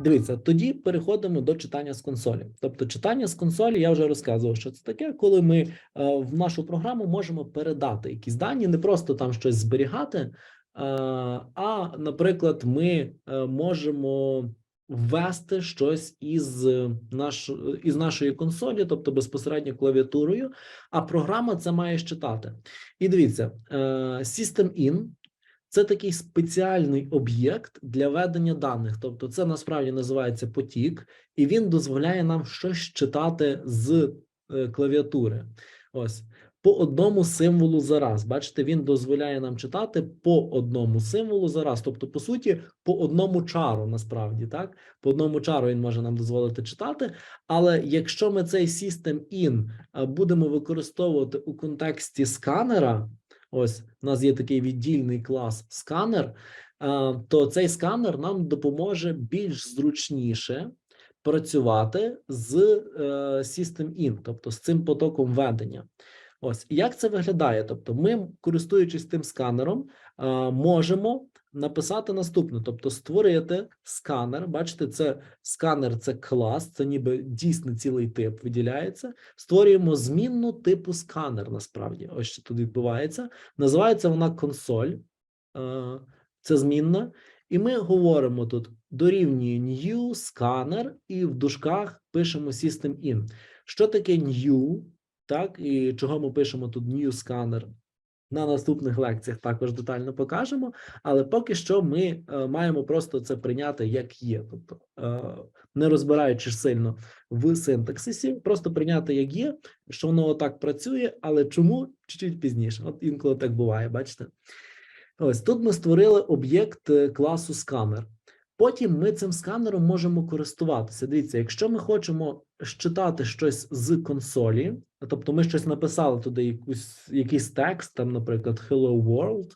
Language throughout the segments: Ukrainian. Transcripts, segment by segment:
Дивіться, тоді переходимо до читання з консолі. Тобто, читання з консолі, я вже розказував, що це таке, коли ми е, в нашу програму можемо передати якісь дані, не просто там щось зберігати, е, а, наприклад, ми е, можемо ввести щось із, наш, із нашої консолі, тобто безпосередньо клавіатурою, а програма це має считати. І дивіться, е, System-in це такий спеціальний об'єкт для ведення даних. Тобто, це насправді називається потік, і він дозволяє нам щось читати з е, клавіатури. Ось по одному символу за раз. Бачите, він дозволяє нам читати по одному символу за раз. Тобто, по суті, по одному чару, насправді, так, по одному чару він може нам дозволити читати. Але якщо ми цей system in е, будемо використовувати у контексті сканера, ось у нас є такий віддільний клас сканер, то цей сканер нам допоможе більш зручніше працювати з е, System In, тобто з цим потоком ведення. Ось як це виглядає? Тобто, ми, користуючись тим сканером, можемо написати наступне: тобто, створити сканер. Бачите, це сканер, це клас, це ніби дійсно цілий тип виділяється. Створюємо змінну типу сканер. Насправді, ось що тут відбувається. Називається вона консоль. Е, Це змінна. І ми говоримо тут дорівнює new scanner, і в дужках пишемо system in. Що таке new? Так, і чого ми пишемо тут new scanner? На наступних лекціях також детально покажемо, але поки що ми е, маємо просто це прийняти як є, тобто е, не розбираючись сильно в синтаксисі, просто прийняти як є, що воно отак працює, але чому чуть-чуть пізніше. От інколи так буває, бачите? Ось тут ми створили об'єкт е, класу сканер. Потім ми цим сканером можемо користуватися. Дивіться, якщо ми хочемо считати щось з консолі, тобто ми щось написали туди, якусь, якийсь текст, там, наприклад, Hello World,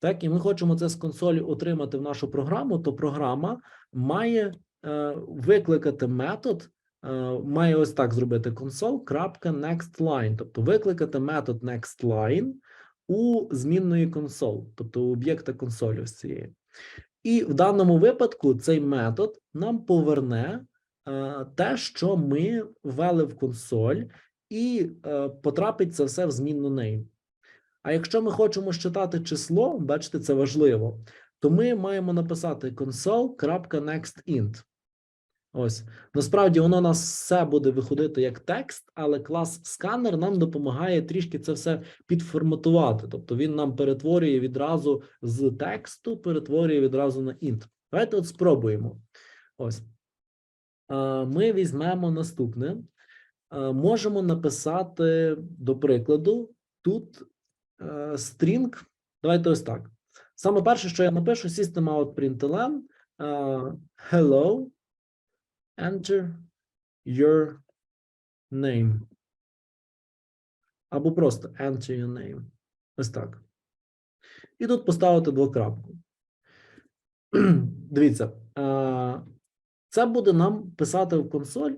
так, і ми хочемо це з консолі отримати в нашу програму, то програма має е, викликати метод, е, має ось так зробити console.nextLine, тобто викликати метод nextLine у змінної консоль, тобто у об'єкта консолі ось цієї. І в даному випадку цей метод нам поверне е, те, що ми ввели в консоль, і е, потрапить це все в змінну name. А якщо ми хочемо считати число, бачите, це важливо, то ми маємо написати console.nextInt. Ось насправді воно нас все буде виходити як текст, але клас сканер нам допомагає трішки це все підформатувати. Тобто він нам перетворює відразу з тексту, перетворює відразу на int. Давайте от спробуємо. Ось ми візьмемо наступне. Можемо написати, до прикладу, тут е, string. Давайте ось так. Саме перше, що я напишу, system out println, е, hello enter your name. Або просто enter your name. Ось так. І тут поставити двокрапку. Дивіться, це буде нам писати в консоль,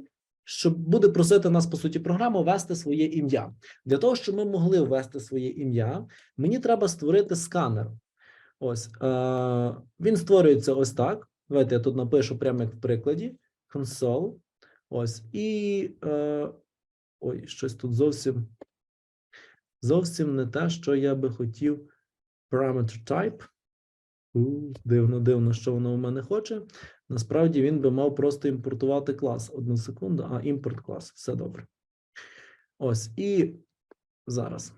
що буде просити нас, по суті, програма ввести своє ім'я. Для того, щоб ми могли ввести своє ім'я, мені треба створити сканер. Ось він створюється ось так. Давайте я тут напишу прямо як в прикладі console. Ось. І е, ой, щось тут зовсім зовсім не те, що я би хотів. Parameter type. Дивно, дивно, що воно у мене хоче. Насправді він би мав просто імпортувати клас. Одну секунду, а імпорт клас. Все добре. Ось. І зараз.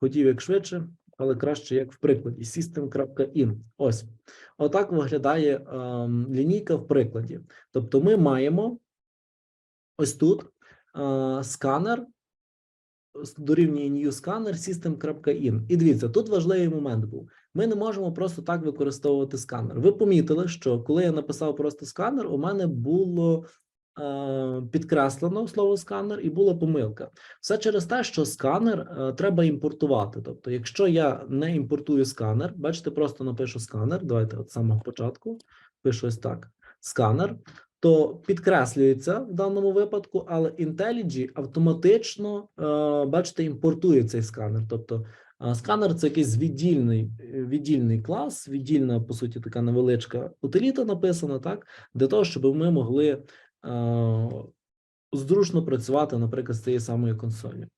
Хотів як швидше, але краще як в прикладі. System.in. Ось. Отак виглядає ем, лінійка в прикладі. Тобто ми маємо ось тут е, сканер дорівнює new scanner system.in. І дивіться, тут важливий момент був. Ми не можемо просто так використовувати сканер. Ви помітили, що коли я написав просто сканер, у мене було е, підкреслено слово сканер і була помилка. Все через те, що сканер е, треба імпортувати. Тобто, якщо я не імпортую сканер, бачите, просто напишу сканер. Давайте от самого початку пишу ось так: сканер, то підкреслюється в даному випадку, але IntelliJ автоматично, е, бачите, імпортує цей сканер. Тобто Сканер це якийсь віддільний, е, віддільний клас, віддільна, по суті, така невеличка утиліта написана, так, для того, щоб ми могли е, зручно працювати, наприклад, з цією самою консолью.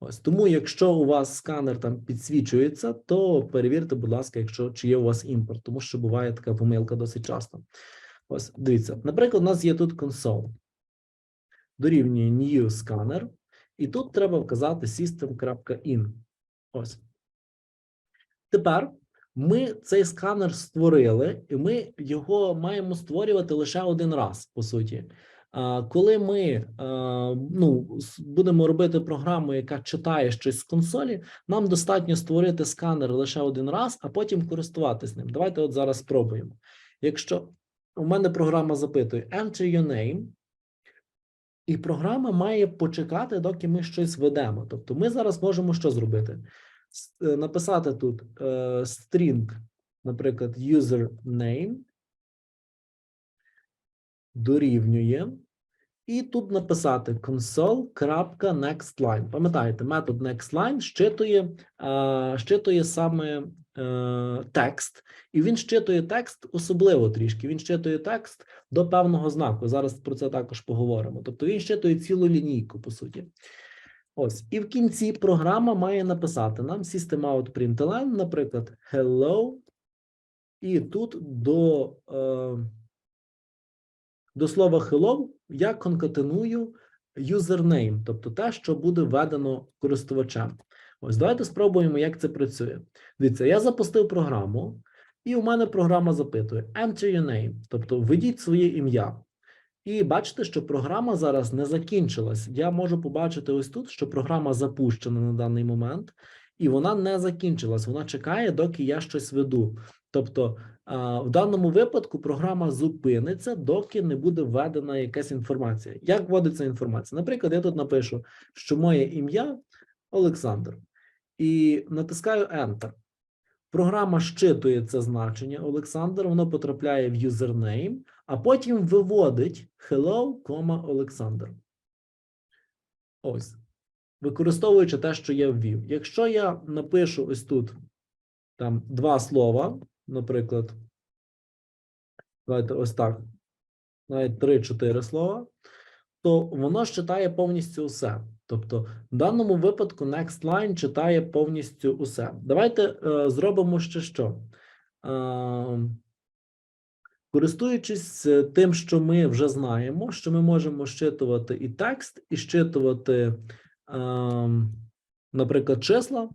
Ось тому, якщо у вас сканер там підсвічується, то перевірте, будь ласка, якщо чи є у вас імпорт, тому що буває така помилка досить часто. Ось дивіться, наприклад, у нас є тут консоль, дорівнює new scanner, і тут треба вказати system.in. Ось. Тепер ми цей сканер створили, і ми його маємо створювати лише один раз, по суті. Коли ми ну, будемо робити програму, яка читає щось з консолі, нам достатньо створити сканер лише один раз, а потім користуватись ним. Давайте от зараз спробуємо. Якщо у мене програма запитує Enter your name, і програма має почекати, доки ми щось ведемо. Тобто ми зараз можемо що зробити? Е, Написати тут е, string, наприклад, username дорівнює, і тут написати console.nextLine. Пам'ятаєте, метод nextLine щитує, е, щитує саме текст, і він щитує текст особливо трішки. Він щитує текст до певного знаку. Зараз про це також поговоримо. Тобто він щитує цілу лінійку, по суті. Ось, і в кінці програма має написати нам system.out.println, наприклад, hello, і тут до, е, до слова hello я конкатеную username, тобто те, що буде введено користувачем. Ось давайте спробуємо, як це працює. Дивіться, я запустив програму, і у мене програма запитує Enter your name, тобто введіть своє ім'я. І бачите, що програма зараз не закінчилась. Я можу побачити ось тут, що програма запущена на даний момент, і вона не закінчилась. Вона чекає, доки я щось веду. Тобто, в даному випадку програма зупиниться, доки не буде введена якась інформація. Як вводиться інформація? Наприклад, я тут напишу, що моє ім'я Олександр, і натискаю Enter. Програма щитує це значення Олександр, воно потрапляє в username, а потім виводить hello, Олександр. Ось. Використовуючи те, що я ввів. Якщо я напишу ось тут там два слова, наприклад, давайте ось так, навіть три-чотири слова, то воно читає повністю усе. Тобто, в даному випадку NextLine читає повністю усе. Давайте е, зробимо ще що. Е, користуючись е, тим, що ми вже знаємо, що ми можемо щитувати і текст, і щитувати, е, наприклад, числа.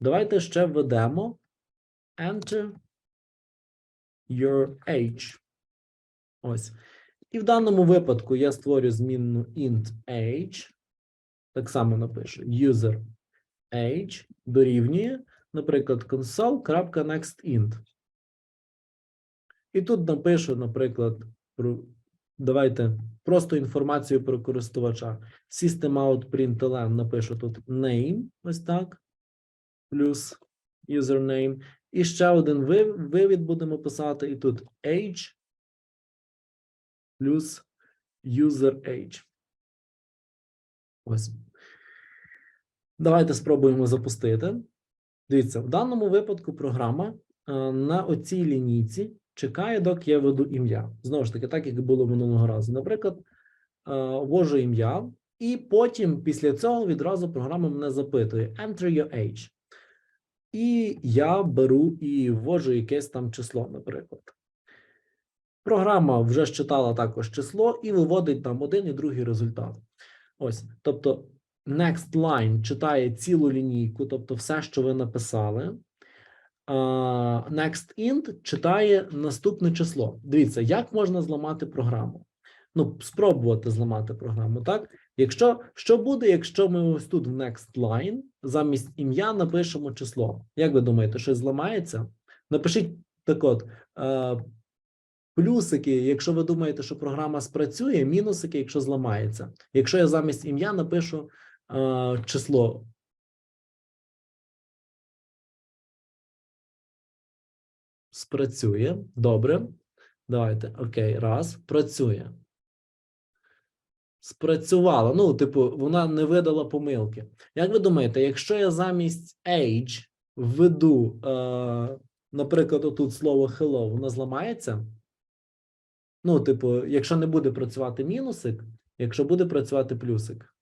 Давайте ще введемо Enter your age. Ось. І в даному випадку я створю змінну int age. Так само напишу user age дорівнює, наприклад, console.nextInt. І тут напишу, наприклад, про, давайте просто інформацію про користувача. Systemout.println напишу тут name, ось так, плюс username. І ще один вивід будемо писати, і тут age плюс user age. Ось. Давайте спробуємо запустити. Дивіться, в даному випадку програма е, на оцій лінійці чекає, доки я веду ім'я. Знову ж таки, так як було минулого разу. Наприклад, е, ввожу ім'я, і потім після цього відразу програма мене запитує Enter your age. І я беру і ввожу якесь там число, наприклад. Програма вже считала також число і виводить там один і другий результат. Ось, тобто, next line читає цілу лінійку, тобто все, що ви написали. Next int читає наступне число. Дивіться, як можна зламати програму? Ну, спробувати зламати програму, так? Якщо що буде, якщо ми ось тут в next line замість ім'я напишемо число? Як ви думаєте, щось зламається? Напишіть так от. е, Плюсики, якщо ви думаєте, що програма спрацює, мінусики, якщо зламається. Якщо я замість ім'я напишу число. Спрацює. Добре. Давайте. Окей, раз. Працює. Спрацювала. Ну, типу, вона не видала помилки. Як ви думаєте, якщо я замість age введу, е, наприклад, отут слово hello, воно зламається. Ну, типу, якщо не буде працювати мінусик, якщо буде працювати плюсик.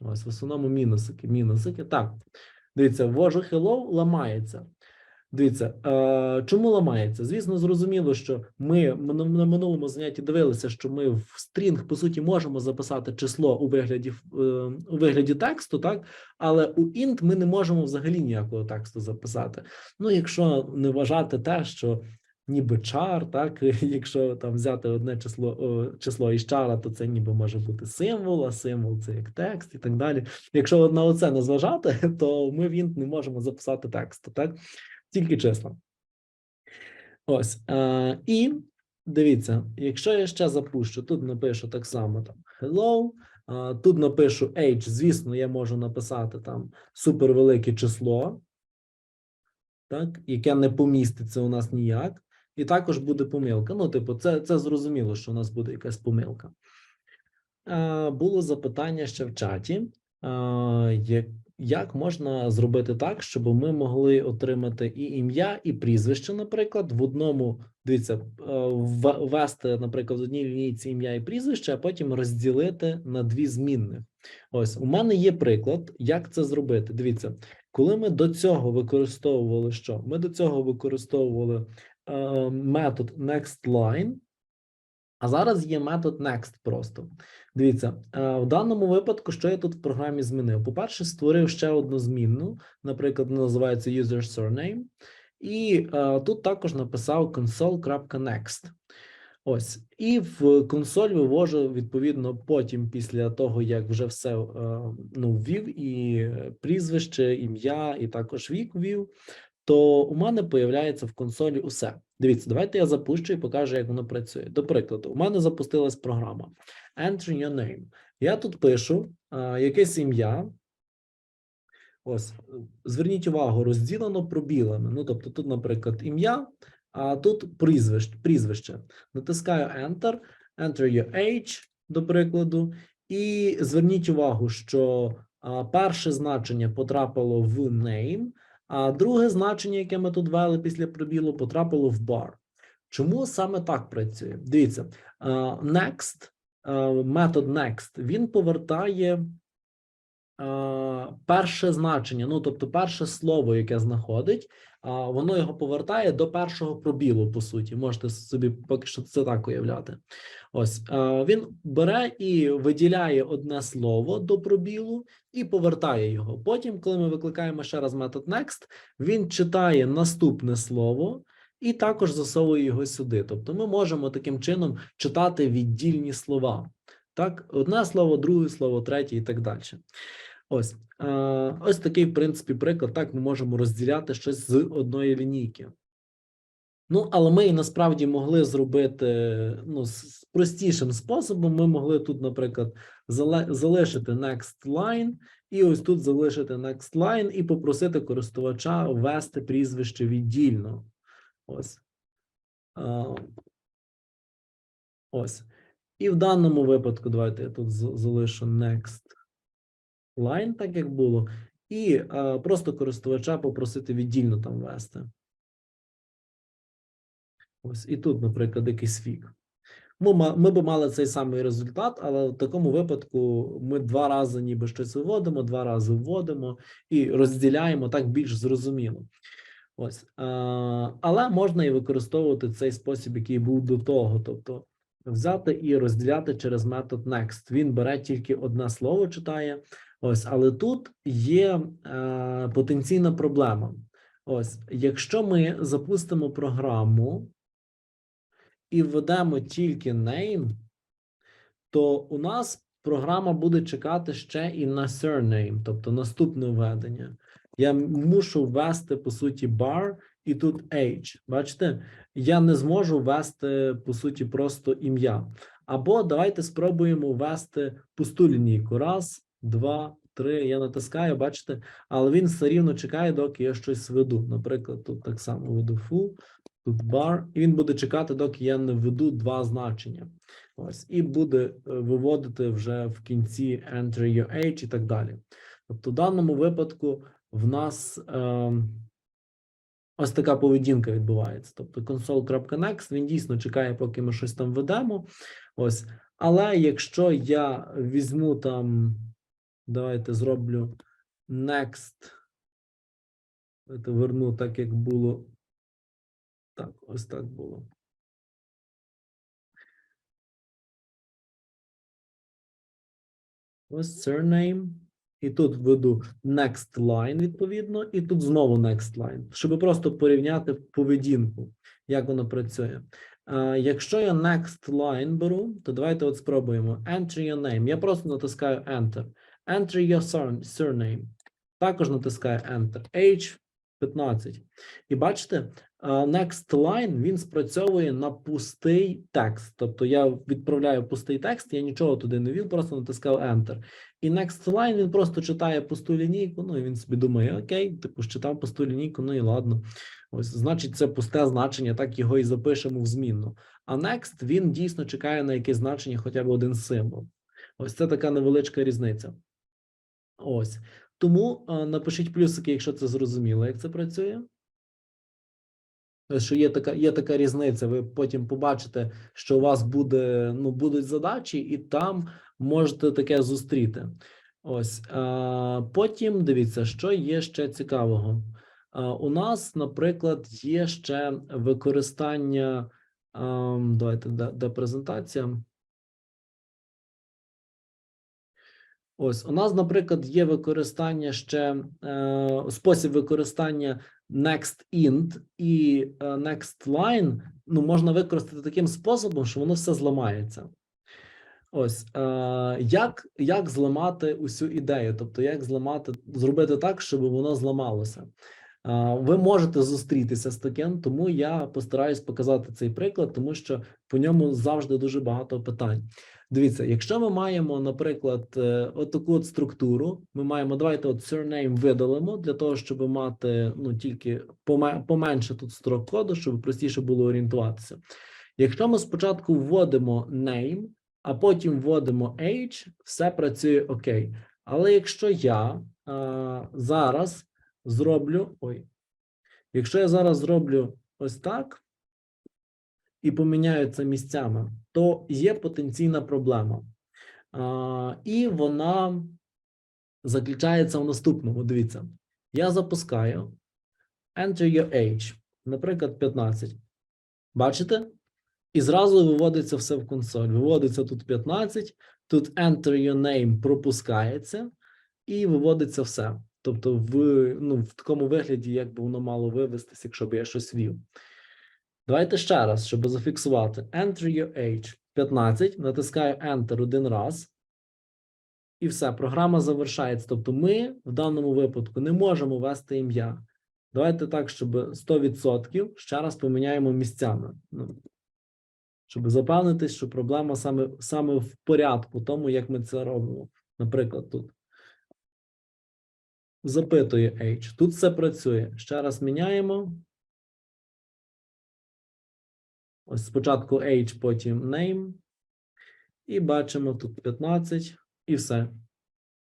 Ось в основному мінусики, мінусики. Так, дивіться, ввожу hello, ламається. Дивіться, е, чому ламається? Звісно, зрозуміло, що ми на на минулому занятті дивилися, що ми в стрінг, по суті, можемо записати число у вигляді е, у вигляді тексту, так, але у int ми не можемо взагалі ніякого тексту записати. Ну, якщо не вважати те, що ніби чар, так, якщо там взяти одне число, число із чара, то це ніби може бути символ, а символ це як текст і так далі. Якщо на оце не зважати, то ми в int не можемо записати тексту, так? Тільки числа. Ось. Е, і дивіться, якщо я ще запущу, тут напишу так само там hello, тут напишу age, звісно, я можу написати там супервелике число, так, яке не поміститься у нас ніяк, і також буде помилка. Ну, типу, це, це зрозуміло, що у нас буде якась помилка. Е, було запитання ще в чаті. Е, як, можна зробити так, щоб ми могли отримати і ім'я, і прізвище, наприклад, в одному, дивіться, е, ввести, наприклад, в одній лінійці ім'я і прізвище, а потім розділити на дві змінних. Ось у мене є приклад, як це зробити. Дивіться, коли ми до цього використовували що? Ми до цього використовували метод nextLine, а зараз є метод next просто. Дивіться, е, в даному випадку, що я тут в програмі змінив? По-перше, створив ще одну змінну, наприклад, називається user surname, і е, тут також написав console.next. Ось, і в консоль вивожу відповідно потім, після того, як вже все е, ну, ввів, і е, прізвище, ім'я, і також вік ввів, то у мене появляється в консолі усе. Дивіться, давайте я запущу і покажу, як воно працює. До прикладу, у мене запустилась програма Enter your name. Я тут пишу а, якесь ім'я. Ось, зверніть увагу, розділено пробілами. Ну, тобто, тут, наприклад, ім'я, а тут прізвище. прізвище. Натискаю Enter, Enter your age, до прикладу, і зверніть увагу, що а, перше значення потрапило в name, а друге значення, яке ми тут ввели після пробілу, потрапило в бар. Чому саме так працює? Дивіться, next, метод next, він повертає перше значення, ну тобто перше слово, яке знаходить, а, воно його повертає до першого пробілу, по суті. Можете собі поки що це так уявляти. Ось а, він бере і виділяє одне слово до пробілу і повертає його. Потім, коли ми викликаємо ще раз метод next, він читає наступне слово і також засовує його сюди. Тобто, ми можемо таким чином читати віддільні слова. Так, одне слово, друге слово, третє і так далі. Ось, ось такий, в принципі, приклад. Так, ми можемо розділяти щось з одної лінійки. Ну, але ми насправді могли зробити ну, з простішим способом. Ми могли тут, наприклад, залишити next line, і ось тут залишити next line і попросити користувача ввести прізвище віддільно. Ось. Ось. І в даному випадку, давайте я тут залишу next line, так як було, і а, просто користувача попросити віддільно там ввести. Ось, і тут, наприклад, якийсь вік. Ми, ми би мали цей самий результат, але в такому випадку ми два рази ніби щось виводимо, два рази вводимо і розділяємо так більш зрозуміло. Ось, а, але можна і використовувати цей спосіб, який був до того, тобто взяти і розділяти через метод next. Він бере тільки одне слово, читає. Ось, але тут є е, потенційна проблема. Ось, якщо ми запустимо програму і введемо тільки name, то у нас програма буде чекати ще і на surname, тобто наступне введення. Я мушу ввести, по суті, bar і тут age. Бачите, я не зможу ввести, по суті, просто ім'я. Або давайте спробуємо ввести пусту лінійку. Раз, два, три. Я натискаю, бачите, але він все рівно чекає, доки я щось введу. Наприклад, тут так само введу full, тут bar, і він буде чекати, доки я не введу два значення. Ось, і буде е, виводити вже в кінці enter your age і так далі. Тобто, в даному випадку в нас ем, ось така поведінка відбувається. Тобто console.next, він дійсно чекає, поки ми щось там ведемо. Ось. Але якщо я візьму там, давайте зроблю next, давайте верну так, як було. Так, ось так було. Ось surname. І тут введу next line, відповідно, і тут знову next line, щоб просто порівняти поведінку, як воно працює. Е, якщо я next line беру, то давайте от спробуємо. Enter your name. Я просто натискаю Enter. Enter your sur- surname. Також натискаю Enter. Age 15. І бачите, е, next line він спрацьовує на пустий текст. Тобто я відправляю пустий текст, я нічого туди не ввів, просто натискав Enter. І next line він просто читає пусту лінійку, ну і він собі думає: окей, типу, читав пусту лінійку, ну і ладно. Ось, значить, це пусте значення, так його і запишемо в змінну. А next він дійсно чекає на якесь значення, хоча б один символ. Ось це така невеличка різниця. Ось. Тому а, напишіть плюсики, якщо це зрозуміло, як це працює. Ось, Що є така, є така різниця. Ви потім побачите, що у вас буде, ну, будуть задачі, і там можете таке зустріти. Ось. А, потім дивіться, що є ще цікавого. А, у нас, наприклад, є ще використання. А, давайте, де, де презентація? Ось у нас, наприклад, є використання ще е, спосіб використання next int і е, next line. Ну, можна використати таким способом, що воно все зламається. Ось е, як, як зламати усю ідею, тобто як зламати, зробити так, щоб воно зламалося. Е, ви можете зустрітися з таким, тому я постараюсь показати цей приклад, тому що по ньому завжди дуже багато питань. Дивіться, якщо ми маємо, наприклад, е, отаку от структуру, ми маємо, давайте от surname видалимо для того, щоб мати ну тільки поменше тут строк коду, щоб простіше було орієнтуватися. Якщо ми спочатку вводимо name, а потім вводимо age, все працює окей. Але якщо я а, зараз зроблю, ой, якщо я зараз зроблю ось так і поміняю це місцями, то є потенційна проблема. А, і вона заключається в наступному. Дивіться, я запускаю Enter your age, наприклад, 15. Бачите? І зразу виводиться все в консоль. Виводиться тут 15, тут Enter your name пропускається, і виводиться все. Тобто, в, ну, в такому вигляді, як би воно мало вивестись, якщо б я щось вів. Давайте ще раз, щоб зафіксувати. Enter your age 15, натискаю Enter один раз. І все, програма завершається. Тобто, ми в даному випадку не можемо ввести ім'я. Давайте так, щоб 100% ще раз поміняємо місцями. Ну, щоб запевнитись, що проблема саме, саме в порядку, тому як ми це робимо. Наприклад, тут. Запитує H. Тут все працює. Ще раз міняємо. Ось спочатку H, потім name. І бачимо тут 15 і все.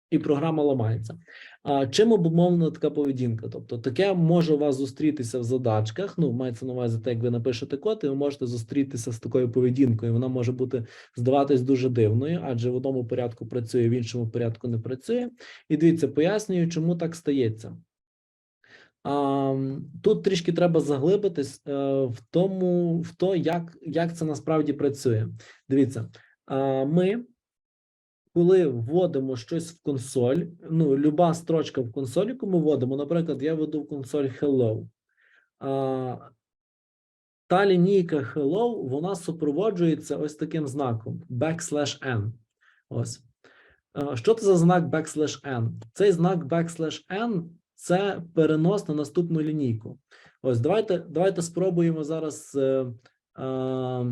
І програма ламається. А чим обумовлена така поведінка? Тобто, таке може у вас зустрітися в задачках. Ну, мається на увазі, те, як ви напишете код, і ви можете зустрітися з такою поведінкою. Вона може бути здаватись дуже дивною, адже в одному порядку працює, в іншому порядку не працює. І дивіться, пояснюю, чому так стається. Тут трішки треба заглибитись е, в тому, в то, як, як це насправді працює. Дивіться, ми коли вводимо щось в консоль, ну, люба строчка в консолі, яку ми вводимо, наприклад, я веду в консоль hello. Та лінійка hello, вона супроводжується ось таким знаком backslash n. Ось. Що це за знак backslash n? Цей знак backslash n – це перенос на наступну лінійку. Ось, давайте, давайте спробуємо зараз. е, е,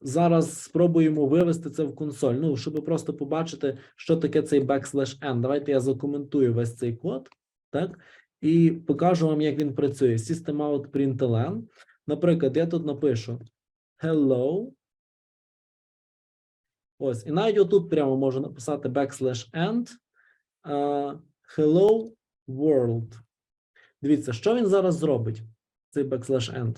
Зараз спробуємо вивести це в консоль. Ну, щоб просто побачити, що таке цей backslash n. Давайте я закоментую весь цей код, так? І покажу вам, як він працює. System out println. Наприклад, я тут напишу hello. Ось, і навіть отут прямо можу написати backslash end. Uh, hello world. Дивіться, що він зараз зробить, цей backslash end.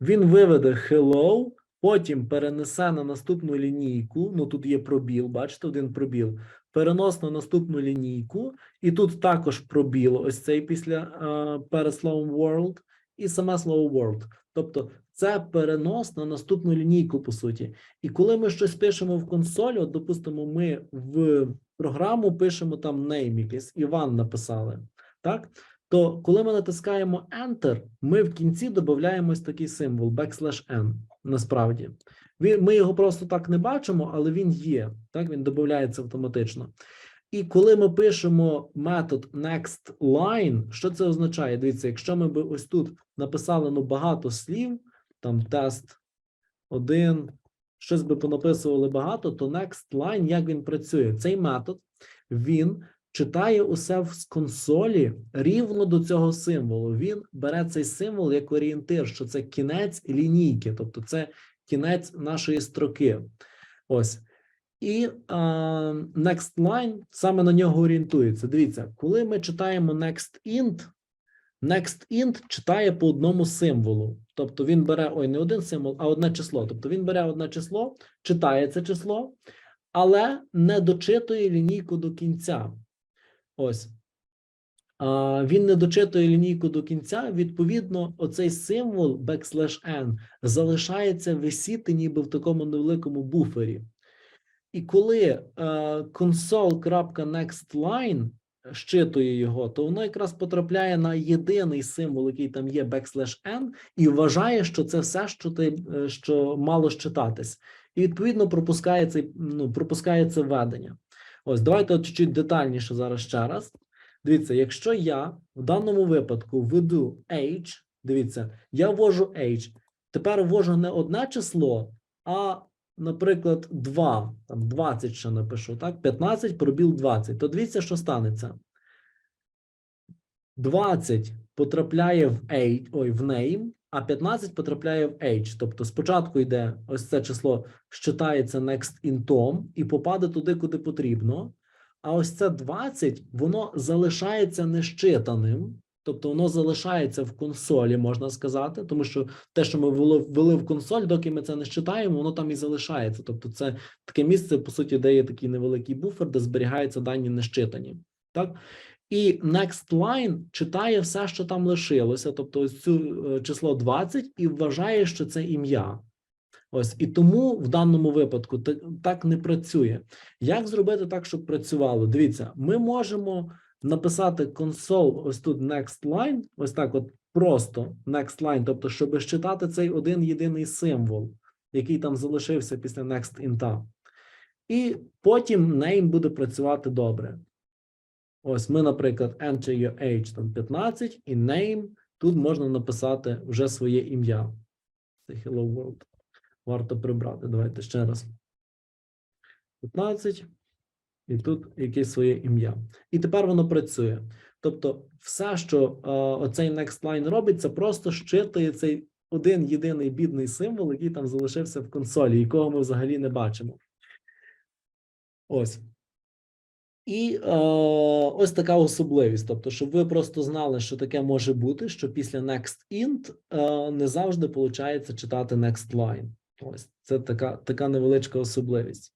Він виведе hello, потім перенесе на наступну лінійку. Ну тут є пробіл, бачите, один пробіл. Перенос на наступну лінійку, і тут також пробіл, ось цей після е, перед словом world, і саме слово world. Тобто це перенос на наступну лінійку, по суті. І коли ми щось пишемо в консолі, от, допустимо, ми в програму пишемо там name якийсь, Іван написали, так? То коли ми натискаємо Enter, ми в кінці додаємо ось такий символ backslash n, насправді. Він, ми його просто так не бачимо, але він є, так, він додається автоматично. І коли ми пишемо метод nextLine, що це означає? Дивіться, якщо ми би ось тут написали ну, багато слів, там тест 1, щось би понаписували багато, то nextLine, як він працює? Цей метод, він читає усе з консолі рівно до цього символу. Він бере цей символ як орієнтир, що це кінець лінійки, тобто це кінець нашої строки. Ось. І а, next line саме на нього орієнтується. Дивіться, коли ми читаємо next int, next int читає по одному символу. Тобто він бере ой, не один символ, а одне число. Тобто він бере одне число, читає це число, але не дочитує лінійку до кінця. Ось. Він не дочитує лінійку до кінця. Відповідно, оцей символ backslash n залишається висіти ніби в такому невеликому буфері. І коли е, console.nextLine щитує його, то воно якраз потрапляє на єдиний символ, який там є backslash n, і вважає, що це все, що ти е, що мало щитатись. І відповідно пропускає цей, ну, пропускає це введення. Ось, давайте от чуть-чуть детальніше зараз ще раз. Дивіться, якщо я в даному випадку введу age, дивіться, я ввожу age, тепер ввожу не одне число, а, наприклад, 2, там 20 ще напишу, так? 15 пробіл 20. То дивіться, що станеться. 20 потрапляє в age, ой, в name, а 15 потрапляє в age. Тобто спочатку йде ось це число, щитається next intom і попаде туди, куди потрібно. А ось це 20, воно залишається нещитаним, тобто воно залишається в консолі, можна сказати, тому що те, що ми ввели, в консоль, доки ми це не щитаємо, воно там і залишається. Тобто, це таке місце, по суті, де є такий невеликий буфер, де зберігаються дані нещитані. Так? І next line читає все, що там лишилося, тобто ось цю е, число 20, і вважає, що це ім'я. Ось і тому в даному випадку так не працює. Як зробити так, щоб працювало? Дивіться, ми можемо написати console, ось тут next line, ось так, от просто next line, тобто, щоб считати цей один єдиний символ, який там залишився після next int. І потім name буде працювати добре. Ось ми, наприклад, enter your age там 15 і name. Тут можна написати вже своє ім'я. Це Hello World варто прибрати. Давайте ще раз. 15. І тут якесь своє ім'я. І тепер воно працює. Тобто, все, що е, оцей next line робить, це просто щитує цей один єдиний бідний символ, який там залишився в консолі, якого ми взагалі не бачимо. Ось. І е, ось така особливість. Тобто, щоб ви просто знали, що таке може бути, що після next int е, не завжди виходить читати next line. Ось це така, така невеличка особливість.